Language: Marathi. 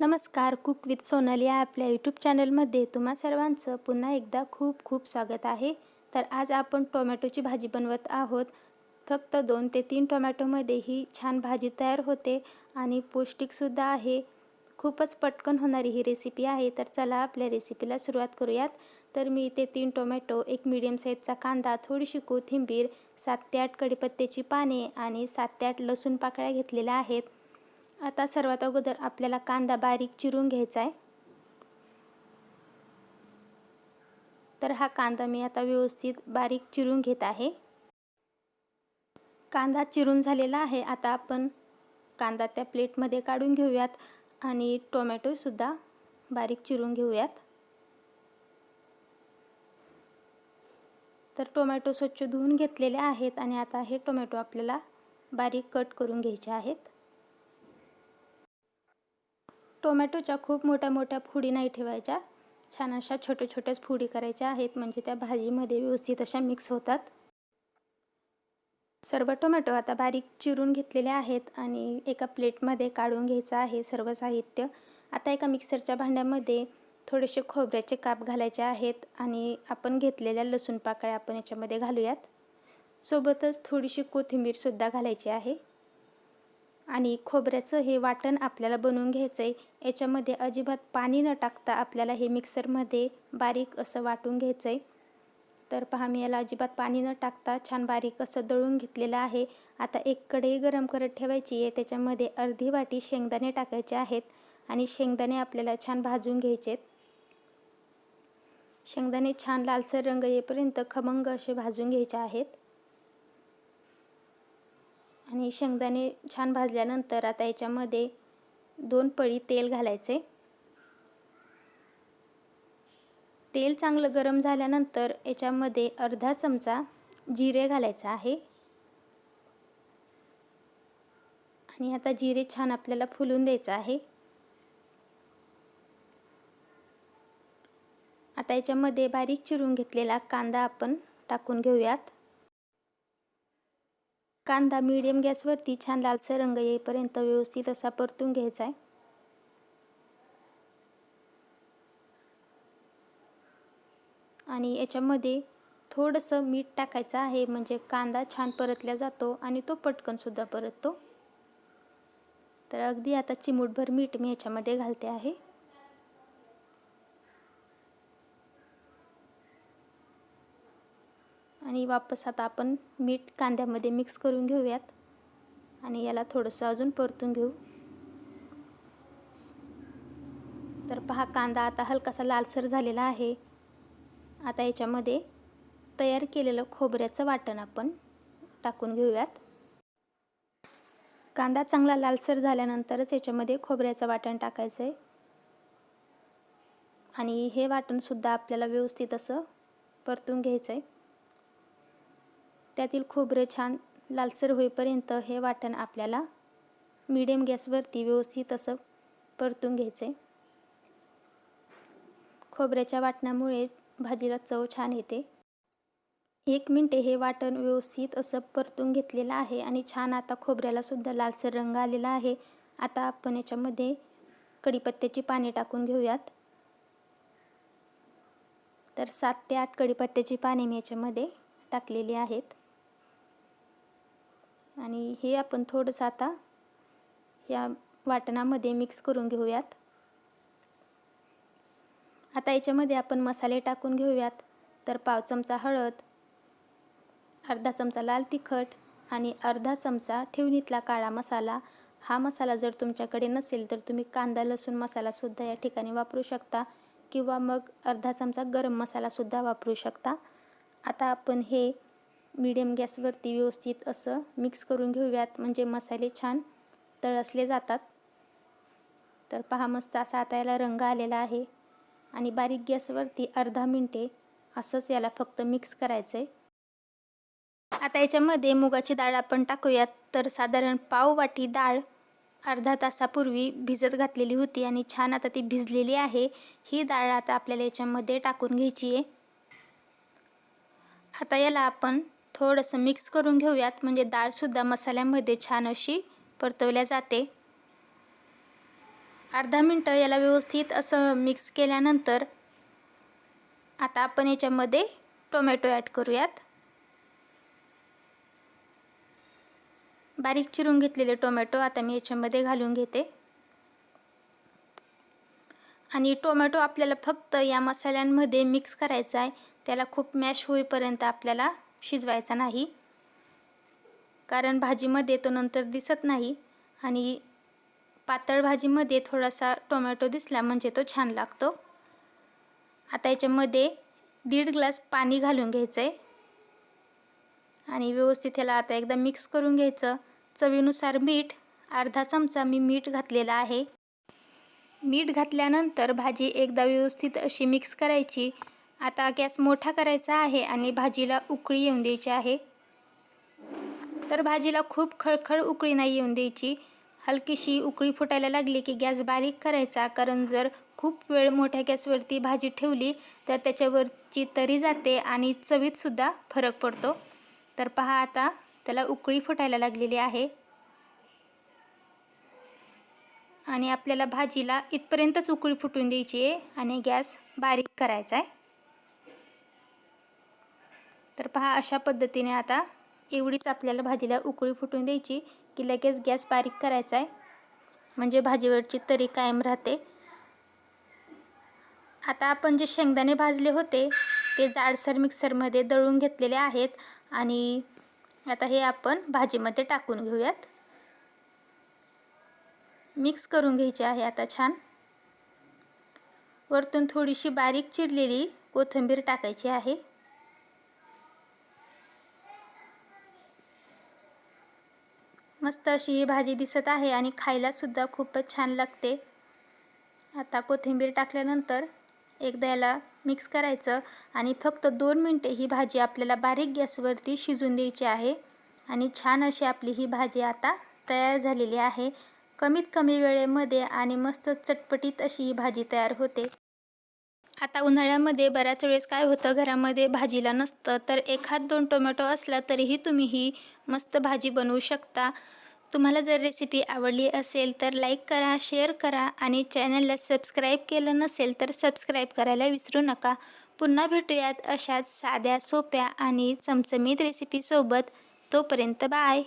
नमस्कार कुक विथ सोनल या आपल्या यूट्यूब चॅनलमध्ये तुम्हा सर्वांचं पुन्हा एकदा खूप खूप स्वागत आहे. तर आज आपण टोमॅटोची भाजी बनवत आहोत. फक्त दोन ते तीन टोमॅटोमध्ये ही छान भाजी तयार होते आणि पौष्टिकसुद्धा आहे. खूपच पटकन होणारी ही रेसिपी आहे. तर चला आपल्या रेसिपीला सुरुवात करूयात. तर मी इथे तीन टोमॅटो एक मीडियम साईजचा कांदा थोडीशी कोथिंबीर सात ते आठ कढीपत्त्याची पाने आणि सात ते आठ लसूण पाकळ्या घेतलेल्या आहेत. आता सर्वात अगोदर आपल्याला कांदा बारीक चिरून घ्यायचा आहे. तर हा कांदा मी आता व्यवस्थित बारीक चिरून घेत आहे. कांदा चिरून झालेला आहे. आता आपण कांदा त्या प्लेटमध्ये काढून घेऊयात आणि टोमॅटोसुद्धा बारीक चिरून घेऊयात. तर टोमॅटो स्वच्छ धुवून घेतलेले आहेत आणि आता हे टोमॅटो आपल्याला बारीक कट करून घ्यायचे आहेत. टोमॅटोच्या खूप मोठ्या मोठ्या फुडी नाही ठेवायच्या. छान अशा छोट्या छोट्याच फुडी करायच्या आहेत म्हणजे त्या भाजीमध्ये व्यवस्थित अशा मिक्स होतात. सर्व टोमॅटो आता बारीक चिरून घेतलेले आहेत आणि एका प्लेटमध्ये काढून घ्यायचं आहे सर्व साहित्य. आता एका मिक्सरच्या भांड्यामध्ये थोडेसे खोबऱ्याचे काप घालायचे आहेत आणि आपण घेतलेल्या लसूण पाकळ्या आपण याच्यामध्ये घालूयात. सोबतच थोडीशी कोथिंबीरसुद्धा घालायची आहे. आणि खोबऱ्याचं हे वाटण आपल्याला बनवून घ्यायचं आहे याच्यामध्ये अजिबात पाणी न टाकता आपल्याला हे मिक्सरमध्ये बारीक असं वाटून घ्यायचं आहे तर पहा मी याला अजिबात पाणी न टाकता छान बारीक असं दळून घेतलेलं आहे. आता एक कढई गरम करत ठेवायची आहे. त्याच्यामध्ये अर्धी वाटी शेंगदाणे टाकायचे आहेत आणि शेंगदाणे आपल्याला छान भाजून घ्यायचे आहेत शेंगदाणे छान लालसर रंग येईपर्यंत खमंग असे भाजून घ्यायचे आहेत. आणि शेंगदाणे छान भाजल्यानंतर आता याच्यामध्ये दोन पळी तेल घालायचे. तेल चांगलं गरम झाल्यानंतर याच्यामध्ये अर्धा चमचा जिरे घालायचा आहे. आणि आता जिरे छान आपल्याला फुलून द्यायचं आहे. आता याच्यामध्ये बारीक चिरून घेतलेला कांदा आपण टाकून घेऊयात. कांदा मीडियम गॅसवरती छान लालसर रंग येईपर्यंत व्यवस्थित असा परतून घ्यायचा आहे. आणि याच्यामध्ये थोडंसं मीठ टाकायचं आहे म्हणजे कांदा छान परतला जातो आणि तो पटकनसुद्धा परततो. तर अगदी आता चिमूटभर मीठ मी याच्यामध्ये घालते आहे. आणि वापस आता आपण मीठ कांद्यामध्ये मिक्स करून घेऊयात. आणि याला थोडंसं अजून परतून घेऊ. तर पहा कांदा आता हलकासा लालसर झालेला आहे. आता याच्यामध्ये तयार केलेलं खोबऱ्याचं वाटण आपण टाकून घेऊयात. कांदा चांगला लालसर झाल्यानंतरच याच्यामध्ये खोबऱ्याचं वाटण टाकायचं आहे आणि हे वाटणसुद्धा आपल्याला व्यवस्थित असं परतून घ्यायचं आहे त्यातील खोबरं छान लालसर होईपर्यंत हे वाटण आपल्याला मिडियम गॅसवरती व्यवस्थित असं परतून घ्यायचं आहे खोबऱ्याच्या वाटणामुळे भाजीला चव छान येते. एक मिनटे हे वाटण व्यवस्थित असं परतून घेतलेलं आहे आणि छान आता खोबऱ्यालासुद्धा लालसर रंग आलेला आहे. आता आपण याच्यामध्ये कढीपत्त्याची पाने टाकून घेऊयात. तर सात ते आठ कढीपत्त्याची पाने मी याच्यामध्ये टाकलेली आहेत. आणि हे आपण थोडंसं आता या वाटणामध्ये मिक्स करून घेऊयात. आता याच्यामध्ये आपण मसाले टाकून घेऊयात. तर पाव चमचा हळद अर्धा चमचा लाल तिखट आणि अर्धा चमचा ठेवणीतला काळा मसाला. हा मसाला जर तुमच्याकडे नसेल तर तुम्ही कांदा लसूण मसालासुद्धा या ठिकाणी वापरू शकता किंवा मग अर्धा चमचा गरम मसालासुद्धा वापरू शकता. आता आपण हे मीडियम गॅसवरती व्यवस्थित असं मिक्स करून घेऊयात. म्हणजे मसाले छान तळसले जातात. तर पहा मस्त असा आता याला रंग आलेला आहे. आणि बारीक गॅसवरती अर्धा मिनटे असंच याला फक्त मिक्स करायचं आहे आता याच्यामध्ये मुगाची डाळ आपण टाकूयात. तर साधारण पाव वाटी डाळ अर्धा तासापूर्वी भिजत घातलेली होती आणि छान आता ती भिजलेली आहे. ही डाळ आता आपल्याला याच्यामध्ये टाकून घ्यायची आहे. आता याला आपण थोडंसं मिक्स करून घेऊयात. म्हणजे डाळसुद्धा मसाल्यामध्ये छान अशी परतवल्या जाते. अर्धा मिनटं याला व्यवस्थित असं मिक्स केल्यानंतर आता आपण याच्यामध्ये टोमॅटो ॲड करूयात. बारीक चिरून घेतलेले टोमॅटो आता मी याच्यामध्ये घालून घेते. आणि टोमॅटो आपल्याला फक्त या मसाल्यांमध्ये मिक्स करायचा आहे त्याला खूप मॅश होईपर्यंत आपल्याला शिजवायचा नाही. कारण भाजीमध्ये तो नंतर दिसत नाही आणि पातळ भाजीमध्ये थोडासा टोमॅटो दिसला म्हणजे तो छान लागतो. आता याच्यामध्ये दीड ग्लास पाणी घालून घ्यायचं आहे आणि व्यवस्थित ह्याला आता एकदा मिक्स करून घ्यायचं. चवीनुसार मीठ अर्धा चमचा मी मीठ घातलेला आहे. मीठ घातल्यानंतर भाजी एकदा व्यवस्थित अशी मिक्स करायची. आता गॅस मोठा करायचा आहे आणि भाजीला उकळी येऊन द्यायची आहे. तर भाजीला खूप खळखळ उकळी नाही येऊन द्यायची. हलकीशी उकळी फुटायला लागली की गॅस बारीक करायचा. कारण जर खूप वेळ मोठ्या गॅसवरती भाजी ठेवली तर त्याच्यावरची तरी जाते आणि चवीतसुद्धा फरक पडतो. तर पहा आता त्याला उकळी फुटायला लागलेली आहे. आणि आपल्याला भाजीला इथपर्यंतच उकळी फुटून द्यायची आहे आणि गॅस बारीक करायचा आहे. तर पहा अशा पद्धतीने आता एवढीच आपल्याला भाजीला उकळी फुटून द्यायची की लगेच गॅस बारीक करायचा आहे. म्हणजे भाजीवरची तरी कायम राहते. आता आपण जे शेंगदाणे भाजले होते ते जाडसर मिक्सरमध्ये दळून घेतलेले आहेत आणि आता हे आपण भाजीमध्ये टाकून घेऊयात. मिक्स करून घ्यायचे आहे आता छान. वरतून थोडीशी बारीक चिरलेली कोथिंबीर टाकायची आहे. मस्त अशी ही भाजी दिसत आहे आणि खायलासुद्धा खूपच छान लागते. आता कोथिंबीर टाकल्यानंतर एकदा याला मिक्स करायचं आणि फक्त दोन मिनटे ही भाजी आपल्याला बारीक गॅसवरती शिजून द्यायची आहे. आणि छान अशी आपली ही भाजी आता तयार झालेली आहे. कमीत कमी वेळेमध्ये आणि मस्त चटपटीत अशी ही भाजी तयार होते. आता उन्हाळ्यामध्ये बऱ्याच वेळेस काय होतं घरामध्ये भाजीला नसतं तर एखाद दोन टोमॅटो असला तरीही तुम्ही ही मस्त भाजी बनवू शकता. तुम्हाला जर रेसिपी आवडली असेल तर लाईक करा शेअर करा आणि चॅनलला सबस्क्राईब केलं नसेल तर सबस्क्राईब करायला विसरू नका. पुन्हा भेटूयात अशाच साध्या सोप्या आणि चमचमीत रेसिपीसोबत तोपर्यंत बाय